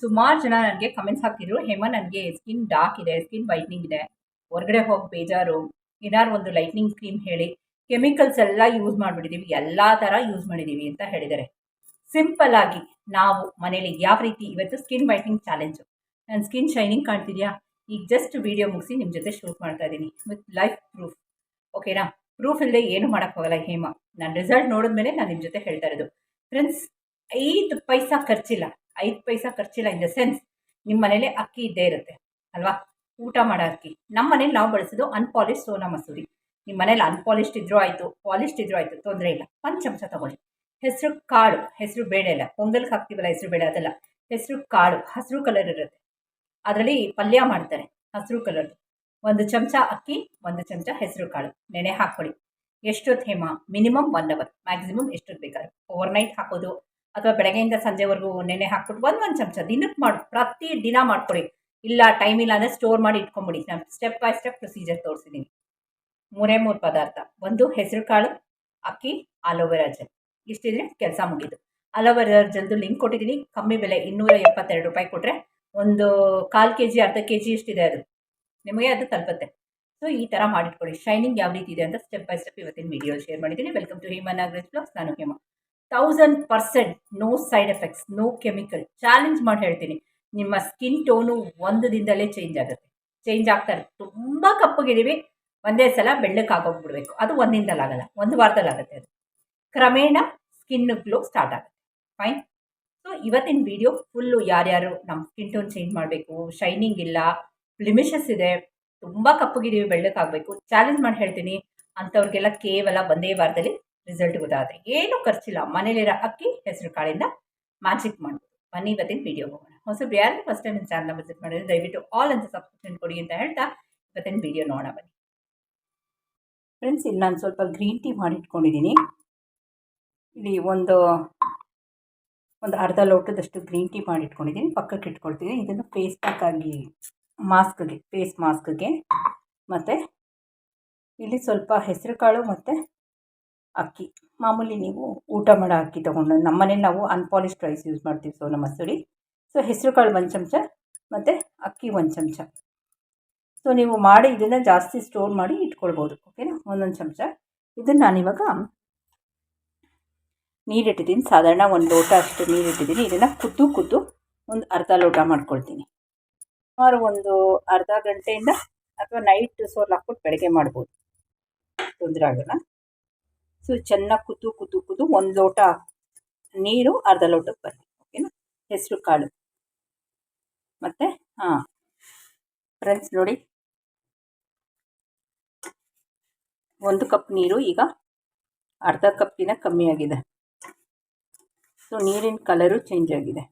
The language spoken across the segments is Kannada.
ಸುಮಾರು ಜನ ನನಗೆ ಕಮೆಂಟ್ಸ್ ಹಾಕ್ತಿದ್ರು, ಹೇಮ, ನನಗೆ ಸ್ಕಿನ್ ಡಾರ್ಕ್ ಇದೆ ಸ್ಕಿನ್ ವೈಟ್ನಿಂಗ್ ಇದೆ. ಹೊರಗಡೆ ಹೋಗಿ ಬೇಜಾರು. ಏನಾರು ಒಂದು ಲೈಟ್ನಿಂಗ್ ಕ್ರೀಮ್ ಹೇಳಿ. ಕೆಮಿಕಲ್ಸ್ ಎಲ್ಲ ಯೂಸ್ ಮಾಡಿಬಿಟ್ಟಿದ್ದೀವಿ ಎಲ್ಲ ಥರ ಯೂಸ್ ಮಾಡಿದ್ದೀವಿ ಅಂತ ಹೇಳಿದ್ದಾರೆ. ಸಿಂಪಲ್ ಆಗಿ ನಾವು ಮನೇಲಿ ಯಾವ ರೀತಿ ಇವತ್ತು ಸ್ಕಿನ್ ವೈಟ್ನಿಂಗ್ ಚಾಲೆಂಜು ನನ್ನ ಸ್ಕಿನ್ ಶೈನಿಂಗ್ ಕಾಣ್ತಿದ್ಯಾ? ಈಗ ಜಸ್ಟ್ ವಿಡಿಯೋ ಮುಗಿಸಿ ನಿಮ್ಮ ಜೊತೆ ಶೂಟ್ ಮಾಡ್ತಾ ಇದ್ದೀನಿ ವಿತ್ ಲೈಫ್ ಪ್ರೂಫ್ ಓಕೆನಾ ಪ್ರೂಫ್ ಇಲ್ಲದೆ ಏನು ಮಾಡೋಕ್ಕಾಗಲ್ಲ ಹೇಮ. ನಾನು ರಿಸಲ್ಟ್ ನೋಡಿದ್ಮೇಲೆ ನಾನು ನಿಮ್ಮ ಜೊತೆ ಹೇಳ್ತಾ ಇರೋದು. ಫ್ರೆಂಡ್ಸ್ ಐದು ಪೈಸಾ ಖರ್ಚಿಲ್ಲ. ಐದು ಪೈಸಾ ಖರ್ಚಿಲ್ಲ ಇನ್ ದ ಸೆನ್ಸ್ ನಿಮ್ಮ ಮನೇಲಿ ಅಕ್ಕಿ ಇದ್ದೇ ಇರುತ್ತೆ, ಅಲ್ವಾ? ಊಟ ಮಾಡೋ ಅಕ್ಕಿ. ನಮ್ಮ ಮನೇಲಿ ನಾವು ಬಳಸೋದು ಅನ್ಪಾಲಿಶ್ ಸೋನಾ ಮಸೂರಿ. ನಿಮ್ಮ ಮನೇಲಿ ಅನ್ಪಾಲಿಶ್ಡ್ ಇದ್ರೂ ಆಯಿತು ಪಾಲಿಶ್ಡ್ ಇದ್ರೂ ಆಯಿತು, ತೊಂದರೆ ಇಲ್ಲ. ಒಂದು ಚಮಚ ತಗೊಳ್ಳಿ. ಹೆಸರು ಕಾಳು, ಹೆಸರು ಬೇಳೆ ಅಲ್ಲ, ಪೊಂಗಲ್ಗೆ ಹಾಕ್ತೀವಲ್ಲ ಹೆಸರು ಬೇಳೆ ಅದಲ್ಲ. ಹೆಸರು ಕಾಳು, ಹಸಿರು ಕಲರ್ ಇರುತ್ತೆ. ಅದರಲ್ಲಿ ಪಲ್ಯ ಮಾಡ್ತಾರೆ, ಹಸಿರು ಕಲರ್ ಒಂದು ಚಮಚ ಅಕ್ಕಿ, ಒಂದು ಚಮಚ ಹೆಸರು ಕಾಳು. ನೆನೆ ಹಾಕ್ಕೊಳ್ಳಿ. ಎಷ್ಟೊತ್ತು Hema? Minimum one hour maximum ಎಷ್ಟೊತ್ತು ಬೇಕಾದ್ರೆ. ಓವರ್ ನೈಟ್ ಹಾಕೋದು ಅಥವಾ ಬೆಳಗ್ಗೆಯಿಂದ ಸಂಜೆವರೆಗೂ ನೆನೆ ಹಾಕ್ಬಿಟ್ಟು ಒಂದು ಒಂದು ಚಮಚ ದಿನಕ್ಕೆ ಮಾಡಿ, ಪ್ರತಿ ದಿನ ಮಾಡ್ಕೊಡಿ. ಇಲ್ಲ ಟೈಮ್ ಇಲ್ಲ ಅಂದರೆ ಸ್ಟೋರ್ ಮಾಡಿ ಇಟ್ಕೊಂಬಿಡಿ. ನಾನು ಸ್ಟೆಪ್ ಬೈ ಸ್ಟೆಪ್ ಪ್ರೊಸೀಜರ್ ತೋರಿಸಿದ್ದೀನಿ ಮೂರೇ ಮೂರು ಪದಾರ್ಥ. ಒಂದು ಹೆಸರು ಕಾಳು ಅಕ್ಕಿ, ಆಲೋವೆರಾ ಜೆಲ್. ಇಷ್ಟಿದ್ರೆ ಕೆಲಸ ಮುಗಿದು. ಆಲೋವೆರಾ ಜೆಲ್ದು ಲಿಂಕ್ ಕೊಟ್ಟಿದ್ದೀನಿ ಕಮ್ಮಿ ಬೆಲೆ ಇನ್ನೂರ ಎಪ್ಪತ್ತೆರಡು ರೂಪಾಯಿ ಕೊಟ್ಟರೆ ಒಂದು ಕಾಲು ಕೆ ಜಿ ಅರ್ಧ ಕೆ ಜಿ ಇಷ್ಟಿದೆ ಅದು? ನಿಮಗೆ ಅದು ತಲುಪತ್ತೆ. ಸೊ ಈ ಥರ ಮಾಡಿಟ್ಕೊಳ್ಳಿ ಶೈನಿಂಗ್ ಯಾವ ರೀತಿ ಇದೆ ಅಂತ ಸ್ಟೆಪ್ ಬೈ ಸ್ಟೆಪ್ ಇವತ್ತಿನ ವಿಡಿಯೋ ಶೇರ್ ಮಾಡಿದ್ದೀನಿ. Welcome to Hema Nagaraj blogs ನಾನು Hema. Thousand percent no side effects no chemical challenge ಮಾಡಿ ಹೇಳ್ತೀನಿ. ನಿಮ್ಮ ಸ್ಕಿನ್ ಟೋನು ಒಂದು ದಿನದಲ್ಲೇ ಚೇಂಜ್ ಆಗುತ್ತೆ. ಚೇಂಜ್ ಆಗ್ತಾರೆ ತುಂಬ ಕಪ್ಪಗಿದ್ದೀವಿ ಒಂದೇ ಸಲ ಬೆಳ್ಳಕ್ಕಾಗೋಗ್ಬಿಡ್ಬೇಕು ಅದು ಒಂದಿಂದಲ್ಲ ಆಗಲ್ಲ. ಒಂದು ವಾರದಲ್ಲಿ ಆಗುತ್ತೆ ಅದು. ಕ್ರಮೇಣ ಸ್ಕಿನ್ ಗ್ಲೋ ಸ್ಟಾರ್ಟ್ ಆಗುತ್ತೆ. ಫೈನ್ ಸೊ ಇವತ್ತಿನ ವಿಡಿಯೋ ಫುಲ್ಲು ಯಾರ್ಯಾರು ನಮ್ಮ ಸ್ಕಿನ್ ಟೋನ್ ಚೇಂಜ್ ಮಾಡಬೇಕು ಶೈನಿಂಗ್ ಇಲ್ಲ ಬ್ಲಿಮಿಷಸ್ ಇದೆ, ತುಂಬ ಕಪ್ಪಗಿದ್ದೀವಿ ಬೆಳ್ಳಕ್ಕಾಗಬೇಕು ಚಾಲೆಂಜ್ ಮಾಡಿ ಹೇಳ್ತೀನಿ. ಅಂಥವ್ರಿಗೆಲ್ಲ ಕೇವಲ ಒಂದೇ ವಾರದಲ್ಲಿ ರಿಸಲ್ಟ್ ಗೊತ್ತಾಗುತ್ತೆ ಏನೂ ಖರ್ಚಿಲ್ಲ. ಮನೇಲಿರೋ ಅಕ್ಕಿ, ಹೆಸರು ಕಾಳಿಂದ ಮ್ಯಾಜಿಕ್ ಮಾಡ್ಬೋದು. ಬನ್ನಿ ಇವತ್ತಿನ ವಿಡಿಯೋ ಹೋಗೋಣ. ಹೊಸಬ್ರು ಯಾರು ಫಸ್ಟ್ ಟೈಮ್ ಚಾನಲ್ನ ವಿಸಿಟ್ ಮಾಡಿದ್ರೆ ದಯವಿಟ್ಟು ಆಲ್ ಅಂತ ಸಬ್ಸ್ಕ್ರಿಪ್ಷನ್ ಕೊಡಿ ಅಂತ ಹೇಳ್ತಾ ಇವತ್ತಿನ ವಿಡಿಯೋ ನೋಡೋಣ ಬನ್ನಿ. ಫ್ರೆಂಡ್ಸ್ ಇಲ್ಲಿ ನಾನು ಸ್ವಲ್ಪ ಗ್ರೀನ್ ಟೀ ಮಾಡಿಟ್ಕೊಂಡಿದ್ದೀನಿ ಇಲ್ಲಿ ಒಂದು ಒಂದು ಅರ್ಧ ಲೋಟದಷ್ಟು ಗ್ರೀನ್ ಟೀ ಮಾಡಿಟ್ಕೊಂಡಿದ್ದೀನಿ ಪಕ್ಕಕ್ಕೆ ಇಟ್ಕೊಳ್ತೀನಿ ಇದನ್ನು ಫೇಸ್ ಪ್ಯಾಕ್ ಆಗಿ ಮಾಸ್ಕ್ಗೆ ಫೇಸ್ ಮಾಸ್ಕ್ಗೆ ಮತ್ತು ಇಲ್ಲಿ ಸ್ವಲ್ಪ ಹೆಸರು ಕಾಳು ಮತ್ತು ಅಕ್ಕಿ. ಮಾಮೂಲಿ ನೀವು ಊಟ ಮಾಡೋ ಅಕ್ಕಿ ತೊಗೊಂಡು ನಮ್ಮ ಮನೇಲಿ ನಾವು ಅನ್ಪಾಲಿಶ್ಡ್ ರೈಸ್ ಯೂಸ್ ಮಾಡ್ತೀವಿ ಸೋನಾ ಮಸೂರಿ. ಸೊ ಹೆಸರು ಕಾಳು ಒಂದು ಚಮಚ ಮತ್ತು ಅಕ್ಕಿ ಒಂದು ಚಮಚ. ಸೊ ನೀವು ಮಾಡಿ ಇದನ್ನು ಜಾಸ್ತಿ ಸ್ಟೋರ್ ಮಾಡಿ ಇಟ್ಕೊಳ್ಬೋದು ಓಕೆನಾ ಒಂದೊಂದು ಚಮಚ. ಇದನ್ನು ನಾನಿವಾಗ ನೀರಿಟ್ಟಿದ್ದೀನಿ. ಸಾಧಾರಣ ಒಂದು ಲೋಟ ಅಷ್ಟು ನೀರಿಟ್ಟಿದ್ದೀನಿ. ಇದನ್ನು ಕುದ್ದು ಕುದ್ದು ಒಂದು ಅರ್ಧ ಲೋಟ ಮಾಡ್ಕೊಳ್ತೀನಿ. ಸುಮಾರು ಒಂದು ಅರ್ಧ ಗಂಟೆಯಿಂದ ಅಥವಾ ನೈಟ್ ಸೋಲ್ ಹಾಕ್ಬಿಟ್ಟು ಬೆಳಗ್ಗೆ ಮಾಡ್ಬೋದು. ತೊಂದರೆ ಆಗೋಲ್ಲ. ಸೊ ಚೆನ್ನಾಗಿ ಕುದ್ದು ಕುದ್ದು ಕುದ್ದು ಒಂದು ಲೋಟ ನೀರು, ಅರ್ಧ ಲೋಟಕ್ಕೆ ಬರಲಿ ಓಕೆನಾ ಹೆಸರು, ಕಾಳು. ಮತ್ತು, ಹಾಂ. ಫ್ರೆಂಡ್ಸ್ ನೋಡಿ. ಒಂದು ಕಪ್ ನೀರು ಈಗ ಅರ್ಧ ಕಪ್ಪಿನ ಕಮ್ಮಿ ಆಗಿದೆ. ಸೊ ನೀರಿನ ಕಲರು ಚೇಂಜ್ ಆಗಿದೆ.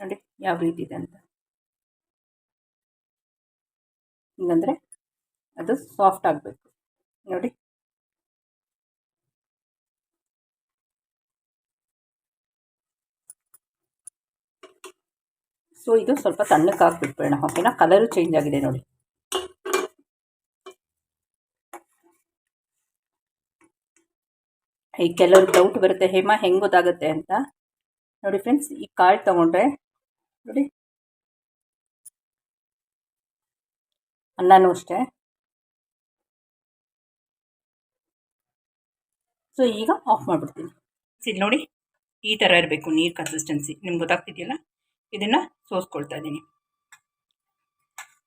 ನೋಡಿ, ಯಾವ ರೀತಿ ಇದೆ ಅಂತ. ಹಿಂಗಂದರೆ ಅದು ಸಾಫ್ಟ್ ಆಗಬೇಕು. ನೋಡಿ. ಸೊ ಇದು ಸ್ವಲ್ಪ ತಣ್ಣಕ್ಕೆ ಹಾಕ್ಬಿಟ್ಬಿಡೋಣ. ಓಕೆನಾ ಕಲರು ಚೇಂಜ್ ಆಗಿದೆ ನೋಡಿ. ಈ ಕೆಲವ್ರಿಗೆ ಡೌಟ್ ಬರುತ್ತೆ, ಹೇಮ ಹೆಂಗೆ ಗೊತ್ತಾಗುತ್ತೆ ಅಂತ. ನೋಡಿ ಫ್ರೆಂಡ್ಸ್ ಈ ಕಾರ್ಡ್ ತೊಗೊಂಡ್ರೆ, ನೋಡಿ. ಅನ್ನನೂ ಅಷ್ಟೇ. ಸೊ ಈಗ ಆಫ್ ಮಾಡಿಬಿಡ್ತೀನಿ. ಸಿ ನೋಡಿ, ಈ ಥರ ಇರಬೇಕು ನೀರು ಕನ್ಸಿಸ್ಟೆನ್ಸಿ ನಿಮ್ಗೆ ಗೊತ್ತಾಗ್ತಿದೆಯಲ್ಲ? ಇದನ್ನು ಸೋಸ್ಕೊಳ್ತಾ ಇದ್ದೀನಿ.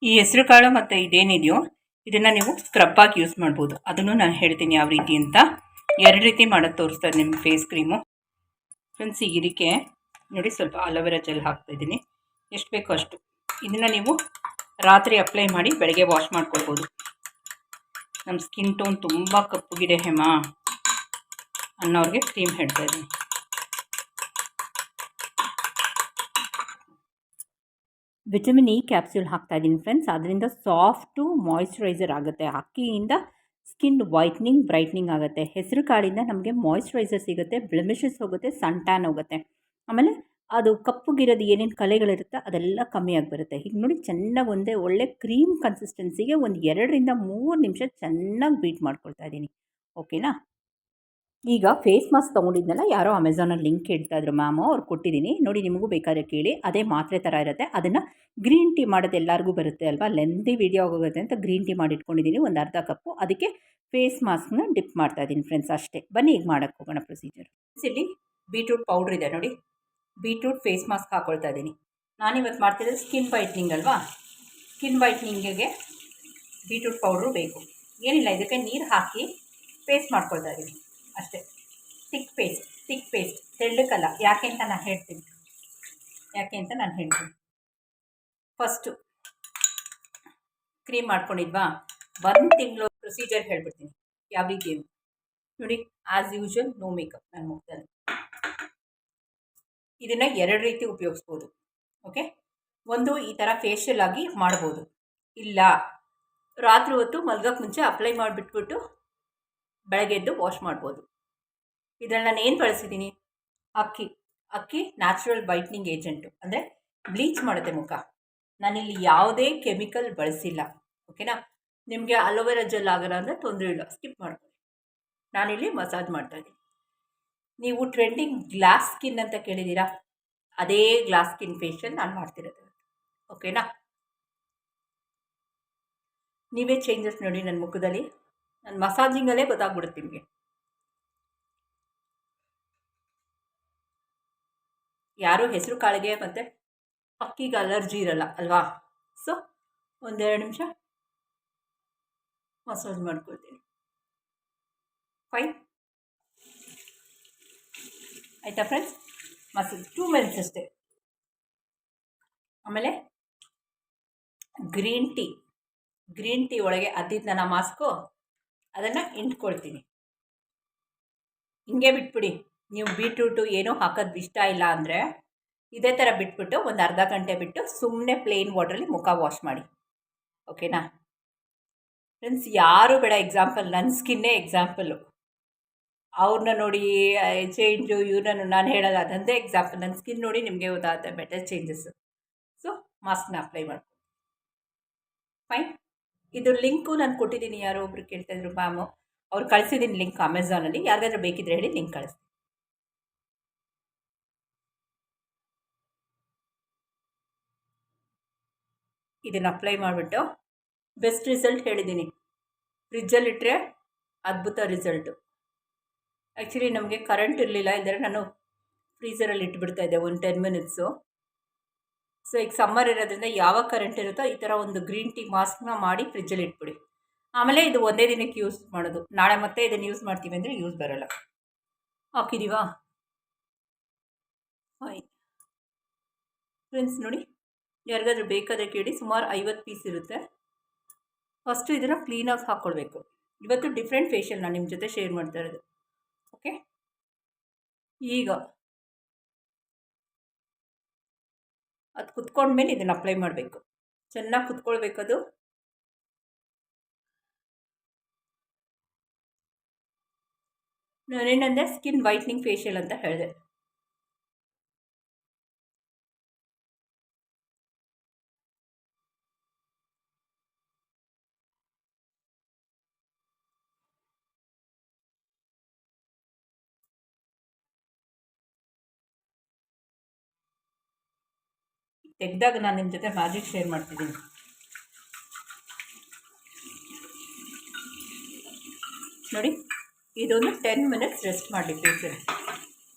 ಈ ಹೆಸರು ಕಾಳು ಮತ್ತು ಇದೇನಿದೆಯೋ, ಇದನ್ನು ನೀವು ಸ್ಕ್ರಬ್ಬಾಗಿ ಯೂಸ್ ಮಾಡ್ಬೋದು. ಅದನ್ನು ನಾನು ಹೇಳ್ತೀನಿ ಯಾವ ರೀತಿ ಅಂತ. ಎರಡು ರೀತಿ ಮಾಡೋದು ತೋರಿಸ್ತಾರೆ ನಿಮ್ಮ ಫೇಸ್ ಕ್ರೀಮು ಫ್ರೆಂಡ್ಸ್ ಈಗ ಇದಕ್ಕೆ ನೋಡಿ ಸ್ವಲ್ಪ ಅಲೋವೆರಾ ಜೆಲ್ ಹಾಕ್ತಾಯಿದ್ದೀನಿ ಎಷ್ಟು ಬೇಕೋ ಅಷ್ಟು. ಇದನ್ನು ನೀವು ರಾತ್ರಿ ಅಪ್ಲೈ ಮಾಡಿ ಬೆಳಗ್ಗೆ ವಾಶ್ ಮಾಡ್ಕೊಳ್ಬೋದು. ನಮ್ಮ ಸ್ಕಿನ್ ಟೋನ್ ತುಂಬ ಕಪ್ಪುಗಿದೆ ಹೇಮಾ. ಅನ್ನೋರಿಗೆ ಕ್ರೀಮ್ ಹೇಳ್ತಾ ಇದ್ದೀನಿ. ವಿಟಮಿನ್ ಇ ಕ್ಯಾಪ್ಸ್ಯೂಲ್ ಹಾಕ್ತಾ ಇದ್ದೀನಿ ಫ್ರೆಂಡ್ಸ್ ಅದರಿಂದ ಸಾಫ್ಟು ಮಾಯಿಶ್ಚರೈಸರ್ ಆಗುತ್ತೆ. ಅಕ್ಕಿಯಿಂದ ಸ್ಕಿನ್ ವೈಟ್ನಿಂಗ್ ಬ್ರೈಟ್ನಿಂಗ್ ಆಗುತ್ತೆ. ಹೆಸರು ಕಾಳಿಂದ ನಮಗೆ ಮಾಯಿಶ್ಚರೈಸರ್ ಸಿಗುತ್ತೆ ಬ್ಲೆಮಿಷಸ್ ಹೋಗುತ್ತೆ ಸನ್ ಟ್ಯಾನ್ ಹೋಗುತ್ತೆ. ಆಮೇಲೆ ಅದು ಕಪ್ಪುಗಿರೋದು ಏನೇನು ಕಲೆಗಳಿರುತ್ತೆ ಅದೆಲ್ಲ ಕಮ್ಮಿಯಾಗಿ ಬರುತ್ತೆ ಹೀಗೆ ನೋಡಿ ಚೆನ್ನಾಗಿ ಒಂದೇ ಒಳ್ಳೆ ಕ್ರೀಮ್ ಕನ್ಸಿಸ್ಟೆನ್ಸಿಗೆ ಒಂದು ಎರಡರಿಂದ ಮೂರು ನಿಮಿಷ ಚೆನ್ನಾಗಿ ಬೀಟ್ ಮಾಡ್ಕೊಳ್ತಾ ಇದ್ದೀನಿ. ಓಕೆನಾ ಈಗ ಫೇಸ್ ಮಾಸ್ಕ್ ತೊಗೊಂಡಿದ್ನಲ್ಲ, ಯಾರೋ ಅಮೆಝಾನಲ್ಲಿ ಲಿಂಕ್ ಹೇಳ್ತಾ ಇದ್ರು, ಮ್ಯಾಮು, ಅವ್ರು ಕೊಟ್ಟಿದ್ದೀನಿ, ನೋಡಿ ನಿಮಗೂ ಬೇಕಾದ್ರೆ ಕೇಳಿ, ಅದೇ ಮಾತ್ರೆ ಥರ ಇರುತ್ತೆ, ಅದನ್ನು ಗ್ರೀನ್ ಟೀ ಮಾಡೋದು ಎಲ್ಲರಿಗೂ ಬರುತ್ತೆ ಅಲ್ವಾ ಲೆಂದಿ ವೀಡಿಯೋ ಆಗೋಗುತ್ತೆ ಅಂತ ಗ್ರೀನ್ ಟೀ ಮಾಡಿ ಇಟ್ಕೊಂಡಿದ್ದೀನಿ ಒಂದು ಅರ್ಧ ಕಪ್ಪು, ಅದಕ್ಕೆ ಫೇಸ್ ಮಾಸ್ಕ್ನ ಡಿಪ್ ಮಾಡ್ತಾ ಇದ್ದೀನಿ ಫ್ರೆಂಡ್ಸ್ ಅಷ್ಟೇ, ಬನ್ನಿ ಈಗ ಮಾಡೋಕ್ಕೆ ಹೋಗೋಣ ಪ್ರೊಸೀಜರ್ ಇಲ್ಲಿ ಬೀಟ್ರೂಟ್ ಪೌಡ್ರ್ ಇದೆ ನೋಡಿ ಬೀಟ್ರೂಟ್ ಫೇಸ್ ಮಾಸ್ಕ್ ಹಾಕ್ಕೊಳ್ತಾ ಇದ್ದೀನಿ. ನಾನಿವತ್ತು ಮಾಡ್ತಿರೋದು ಸ್ಕಿನ್ ವೈಟ್ನಿಂಗ್ ಅಲ್ವಾ ಸ್ಕಿನ್ ವೈಟ್ನಿಂಗಿಗೆ ಬೀಟ್ರೂಟ್ ಪೌಡ್ರು ಬೇಕು, ಏನಿಲ್ಲ, ಇದಕ್ಕೆ ನೀರು ಹಾಕಿ ಪೇಸ್ಟ್ ಮಾಡ್ಕೊಳ್ತಾ ಇದ್ದೀನಿ. ಅಷ್ಟೇ. ತಿಕ್ ಪೇಸ್ಟ್ ತಿಕ್ ಪೇಸ್ಟ್ ತೆಳ್ಳಕ್ಕಲ್ಲ ಯಾಕೆ ಅಂತ ನಾನು ಹೇಳ್ತೀನಿ. ಯಾಕೆ ಅಂತ ನಾನು ಹೇಳ್ತೀನಿ. ಫಸ್ಟು ಕ್ರೀಮ್ ಮಾಡ್ಕೊಂಡಿದ್ವಾ? ಒಂದು ತಿಂಗಳು ಪ್ರೊಸೀಜರ್ ಹೇಳ್ಬಿಡ್ತೀನಿ. ಯಾವ ರೀತಿ ನೋಡಿ ಆಸ್ ಯೂಶ್ವಲ್ ನೋ ಮೇಕಪ್ ನನ್ನ ಮುಖದಲ್ಲಿ. ಇದನ್ನು ಎರಡು ರೀತಿ ಉಪಯೋಗಿಸ್ಬೋದು. ಓಕೆ ಒಂದು ಈ ಥರ ಫೇಶಿಯಲ್ ಆಗಿ ಮಾಡ್ಬೋದು. ಇಲ್ಲ. ರಾತ್ರಿ ಹೊತ್ತು ಮಲ್ಗೋಕ್ಕೆ ಮುಂಚೆ ಅಪ್ಲೈ ಮಾಡಿಬಿಟ್ಬಿಟ್ಟು ಬೆಳಗ್ಗೆ ಎದ್ದು ವಾಶ್ ಮಾಡ್ಬೋದು. ಇದರಲ್ಲಿ ನಾನು ಏನು ಬಳಸಿದ್ದೀನಿ ಅಕ್ಕಿ. ಅಕ್ಕಿ ನ್ಯಾಚುರಲ್ ವೈಟ್ನಿಂಗ್ ಏಜೆಂಟು ಅಂದರೆ ಬ್ಲೀಚ್ ಮಾಡುತ್ತೆ ಮುಖ. ನಾನಿಲ್ಲಿ ಯಾವುದೇ ಕೆಮಿಕಲ್ ಬಳಸಿಲ್ಲ. ಓಕೆನಾ ನಿಮಗೆ ಅಲೋವೆರಾ ಜೆಲ್ ಆಗಲ್ಲ ಅಂದರೆ ತೊಂದರೆ ಇಲ್ಲ. ಸ್ಕಿಪ್ ಮಾಡ್ಕೊಳ್ಳಿ. ನಾನಿಲ್ಲಿ ಮಸಾಜ್ ಮಾಡ್ತಾಯಿದ್ದೀನಿ ನೀವು ಟ್ರೆಂಡಿಂಗ್ ಗ್ಲಾಸ್ ಸ್ಕಿನ್ ಅಂತ ಕೇಳಿದ್ದೀರಾ? ಅದೇ ಗ್ಲಾಸ್ ಸ್ಕಿನ್ ಫೇಶಿಯಲ್ ನಾನು ಮಾಡ್ತಿರೋದು. ಓಕೆನಾ ನೀವೇ ಚೇಂಜಸ್ ನೋಡಿ ನನ್ನ ಮುಖದಲ್ಲಿ. ನನ್ನ ಮಸಾಜಿಂಗಲ್ಲೇ ಗೊತ್ತಾಗ್ಬಿಡುತ್ತೆ ನಿಮಗೆ. ಯಾರೂ ಹೆಸರು ಕಾಳಿಗೆ ಮತ್ತು ಅಕ್ಕಿಗೆ ಅಲರ್ಜಿ ಇರಲ್ಲ ಅಲ್ವಾ? ಸೊ ಒಂದೆರಡು ನಿಮಿಷ ಮಸಾಜ್ ಮಾಡ್ಕೊಳ್ತೀನಿ. ಫೈನ್ ಆಯಿತಾ ಫ್ರೆಂಡ್ಸ್ ಮಸಾಜ್ ಟೂ ಮಿನಿಟ್ಸ್ ಅಷ್ಟೇ. ಆಮೇಲೆ ಗ್ರೀನ್ ಟೀ ಗ್ರೀನ್ ಟೀ ಒಳಗೆ ನನ್ನ ಮಾಸ್ಕು ಅದನ್ನು ಇಂಟ್ಕೊಳ್ತೀನಿ ಹಿಂಗೆ ಬಿಟ್ಬಿಡಿ. ನೀವು ಬೀಟ್ರೂಟು ಏನೂ ಹಾಕೋದು ಇಷ್ಟ ಇಲ್ಲ ಅಂದರೆ ಇದೇ ಥರ ಬಿಟ್ಬಿಟ್ಟು ಒಂದು ಅರ್ಧ ಗಂಟೆ ಬಿಟ್ಟು ಸುಮ್ಮನೆ ಪ್ಲೇನ್ ವಾಟ್ರಲ್ಲಿ ಮುಖ ವಾಶ್ ಮಾಡಿ. ಓಕೆನಾ ಫ್ರೆಂಡ್ಸ್ ಯಾರು ಬೇಡ ಎಕ್ಸಾಂಪಲ್ ನನ್ನ ಸ್ಕಿನ್ನೇ ಎಕ್ಸಾಂಪಲ್ಲು ಅವ್ರನ್ನ ನೋಡಿ ಚೇಂಜು ಇವ್ರನ್ನ ನಾನು ಹೇಳೋದು ಅದೊಂದೇ ಎಕ್ಸಾಂಪಲ್ ನನ್ನ ಸ್ಕಿನ್ ನೋಡಿ ನಿಮಗೆ ಉದಾಹರಣೆ ಬೆಟರ್ ಚೇಂಜಸ್ಸು ಸೊ ಮಾಸ್ಕ್ನ ಅಪ್ಲೈ ಮಾಡಿ ಫೈನ್ ಇದು ಲಿಂಕು ನಾನು ಕೊಟ್ಟಿದ್ದೀನಿ, ಯಾರೋ ಒಬ್ರು ಕೇಳ್ತಾಯಿದ್ರು ಮ್ಯಾಮು. ಅವ್ರು ಕಳಿಸಿದ್ದೀನಿ ಲಿಂಕ್ ಅಮೆಝಾನಲ್ಲಿ ಯಾರಿಗಾದ್ರೂ ಬೇಕಿದ್ರೆ ಹೇಳಿ ಲಿಂಕ್ ಕಳಿಸ್ತೀನಿ. ಇದನ್ನು ಅಪ್ಲೈ ಮಾಡಿಬಿಟ್ಟು ಬೆಸ್ಟ್ ರಿಸಲ್ಟ್ ಹೇಳಿದ್ದೀನಿ ಫ್ರಿಜ್ಜಲ್ಲಿಟ್ಟರೆ ಅದ್ಭುತ ರಿಸಲ್ಟು. ಆ್ಯಕ್ಚುಲಿ ನಮಗೆ ಕರೆಂಟ್ ಇರಲಿಲ್ಲ ಇದ್ದರೆ ನಾನು ಫ್ರೀಸರಲ್ಲಿ ಇಟ್ಬಿಡ್ತಾ ಇದ್ದೆ ಒಂದು ಟೆನ್ ಮಿನಿಟ್ಸು. ಸೊ ಈಗ ಸಮ್ಮರ್ ಇರೋದ್ರಿಂದ ಯಾವಾಗ ಕರೆಂಟ್ ಇರುತ್ತೋ ಈ ಥರ ಒಂದು ಗ್ರೀನ್ ಟೀ ಮಾಸ್ಕ್ನ ಮಾಡಿ ಫ್ರಿಜ್ಜಲ್ಲಿ ಇಟ್ಬಿಡಿ. ಆಮೇಲೆ ಇದು ಒಂದೇ ದಿನಕ್ಕೆ ಯೂಸ್ ಮಾಡೋದು. ನಾಳೆ ಮತ್ತೆ ಇದನ್ನು ಯೂಸ್ ಮಾಡ್ತೀವಿ ಅಂದರೆ ಯೂಸ್ ಬರೋಲ್ಲ. ಹಾಕಿದ್ದೀವಾ ಫೈನ್ ಫ್ರೆಂಡ್ಸ್ ನೋಡಿ, ಯಾರಿಗಾದ್ರೂ ಬೇಕಾದರೆ ಕೇಳಿ, ಸುಮಾರು ಐವತ್ತು ಪೀಸ್ ಇರುತ್ತೆ. ಫಸ್ಟು ಇದನ್ನು ಕ್ಲೀನಾಗಿ ಹಾಕ್ಕೊಳ್ಬೇಕು ಇವತ್ತು ಡಿಫ್ರೆಂಟ್ ಫೇಶಿಯಲ್ ನಾನು ನಿಮ್ಮ ಜೊತೆ ಶೇರ್ ಮಾಡ್ತಾ ಇರೋದು. ಓಕೆ ಈಗ ಅದು ಕುತ್ಕೊಂಡ್ಮೇಲೆ ಇದನ್ನು ಅಪ್ಲೈ ಮಾಡಬೇಕು. ಚೆನ್ನಾಗಿ ಕುತ್ಕೊಳ್ಬೇಕದು. ನಾನೇನಂದರೆ ಸ್ಕಿನ್ ವೈಟ್ನಿಂಗ್ ಫೇಶಿಯಲ್ ಅಂತ ಹೇಳಿದೆ. ತೆಗೆದಾಗ ನಾನು ನಿಮ್ಮ ಜೊತೆ ಮ್ಯಾಜಿಕ್ ಶೇರ್ ಮಾಡ್ತಿದ್ದೀನಿ. ನೋಡಿ, ಇದೊಂದು ಟೆನ್ ಮಿನಿಟ್ಸ್ ರೆಸ್ಟ್ ಮಾಡಿ ಸರ್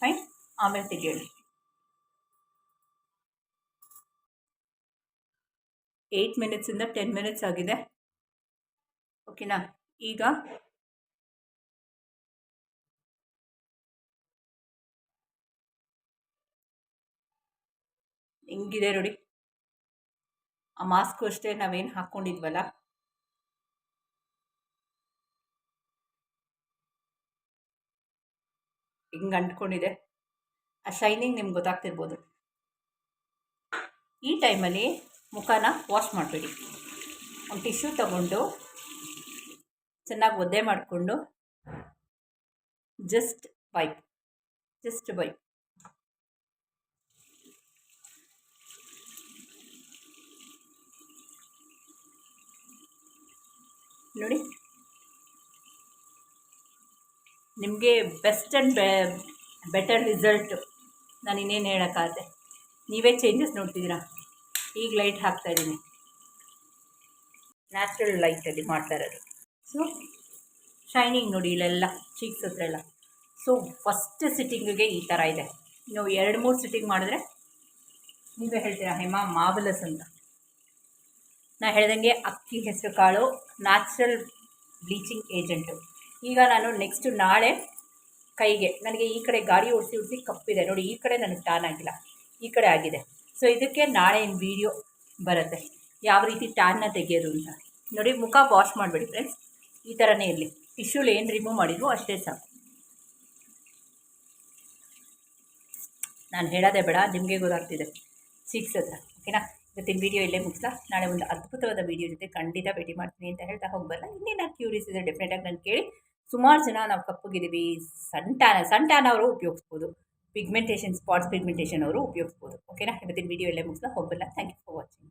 ಫೈನ್ ಆಮೇಲೆ ತೆಗೆಯೋಣ ಏಯ್ಟ್ ಮಿನಿಟ್ಸಿಂದ ಟೆನ್ ಮಿನಿಟ್ಸ್ ಆಗಿದೆ. ಓಕೆನಾ ಈಗ ಹೆಂಗಿದೆ ನೋಡಿ. ಆ ಮಾಸ್ಕು ಅಷ್ಟೇ ನಾವೇನು ಹಾಕ್ಕೊಂಡಿದ್ವಲ್ಲ ಹಿಂಗೆ ಅಂಟ್ಕೊಂಡಿದೆ. ಆ ಶೈನಿಂಗ್ ನಿಮ್ಗೆ ಗೊತ್ತಾಗ್ತಿರ್ಬೋದು. ಈ ಟೈಮಲ್ಲಿ ಮುಖನ ವಾಶ್ ಮಾಡಬೇಡಿ. ಒಂದು ಟಿಶ್ಯೂ ತಗೊಂಡು ಚೆನ್ನಾಗಿ ಒದ್ದೆ ಮಾಡಿಕೊಂಡು ಜಸ್ಟ್ ವೈಪ್ ಜಸ್ಟ್ ವೈಪ್ ನೋಡಿ. ನಿಮಗೆ best and be better result ನಾನು ಇನ್ನೇನು ಹೇಳೋಕ್ಕಾಗತ್ತೆ ನೀವೇ ಚೇಂಜಸ್ ನೋಡ್ತಿದ್ದೀರಾ? ಈಗ ಲೈಟ್ ಹಾಕ್ತಾಯಿದ್ದೀನಿ ನ್ಯಾಚುರಲ್ ಲೈಟಲ್ಲಿ ಮಾಡ್ತಾ ಇರೋದು. ಸೊ ಶೈನಿಂಗ್ ನೋಡಿ ಇಲ್ಲೆಲ್ಲ ಚೀಕ್ಸ್ ಹತ್ರ ಎಲ್ಲ ಸೊ ಫಸ್ಟ್ ಸಿಟ್ಟಿಂಗಿಗೆ ಈ ಥರ ಇದೆ. ನೀವು ಎರಡು, ಮೂರು ಸಿಟ್ಟಿಂಗ್ ಮಾಡಿದ್ರೆ ನೀವೇ ಹೇಳ್ತೀರಾ ಹೇಮಾ ಮಾವಲಸ್ ಅಂತ. ನಾ ಹೇಳ್ದಂಗೆ ಅಕ್ಕಿ ಹೆಸರು ಕಾಳು ನ್ಯಾಚುರಲ್ ಬ್ಲೀಚಿಂಗ್ ಏಜೆಂಟು ಈಗ ನಾನು ನೆಕ್ಸ್ಟು ನಾಳೆ ಕೈಗೆ, ನನಗೆ ಈ ಕಡೆ ಗಾಡಿ ಓಡಿಸಿ ಓಡಿಸಿ ಕಪ್ಪಿದೆ. ನೋಡಿ, ಈ ಕಡೆ ನನಗೆ ಟ್ಯಾನ್ ಆಗಿಲ್ಲ. ಈ ಕಡೆ ಆಗಿದೆ. ಸೊ ಇದಕ್ಕೆ ನಾಳೆ ಇನ್ನು ವೀಡಿಯೋ ಬರುತ್ತೆ? ಯಾವ ರೀತಿ ಟ್ಯಾನ್ನ ತೆಗೆಯೋದು ಅಂತ. ನೋಡಿ, ಮುಖ ವಾಶ್ ಮಾಡಬೇಡಿ ಫ್ರೆಂಡ್ಸ್ ಈ ಥರನೇ ಇರಲಿ. ಟಿಶ್ಯೂಲಿ ಏನು ರಿಮೂವ್ ಮಾಡಿದ್ರು ಅಷ್ಟೇ ಸಾಕು. ನಾನು ಹೇಳೋದೇ ಬೇಡ, ನಿಮಗೆ ಗೊತ್ತಾಗ್ತಿದೆ. ಸಿಕ್ಸ್ ಹತ್ರ ಓಕೆನಾ ಇವತ್ತಿನ ವೀಡಿಯೋ ಇಲ್ಲೇ ಮುಗಿಸ್ಲಾ. ನಾಳೆ ಒಂದು ಅದ್ಭುತವಾದ ವೀಡಿಯೋ ಜೊತೆ ಖಂಡಿತ ಭೇಟಿ ಮಾಡ್ತೀನಿ ಅಂತ ಹೇಳ್ತಾ ಹೋಗಬಲ್ಲ. ಇನ್ನೇನು ಕ್ಯೂರಿಯಸ್ ಇದೆ ಡೆಫಿನೆಟಾಗಿ ನಾನು ಕೇಳಿ ಸುಮಾರು ಜನ ನಾವು ಕಪ್ಪಗಿದ್ದೀವಿ. ಸಂಟಾನ ಸಂಟಾನ ಅವರು ಉಪಯೋಗಿಸ್ಬೋದು. ಪಿಗ್ಮೆಂಟೇಷನ್ ಸ್ಪಾಟ್ಸ್ ಪಿಗ್ಮೆಂಟೇಷನ್ ಅವರು ಉಪಯೋಗಿಸ್ಬೋದು. ಓಕೆನಾ ಇವತ್ತಿನ ವೀಡಿಯೋ ಇಲ್ಲೇ ಮುಗಿಸ್ಲಾ. ಹೋಗಬಲ್ಲ. Thank you for watching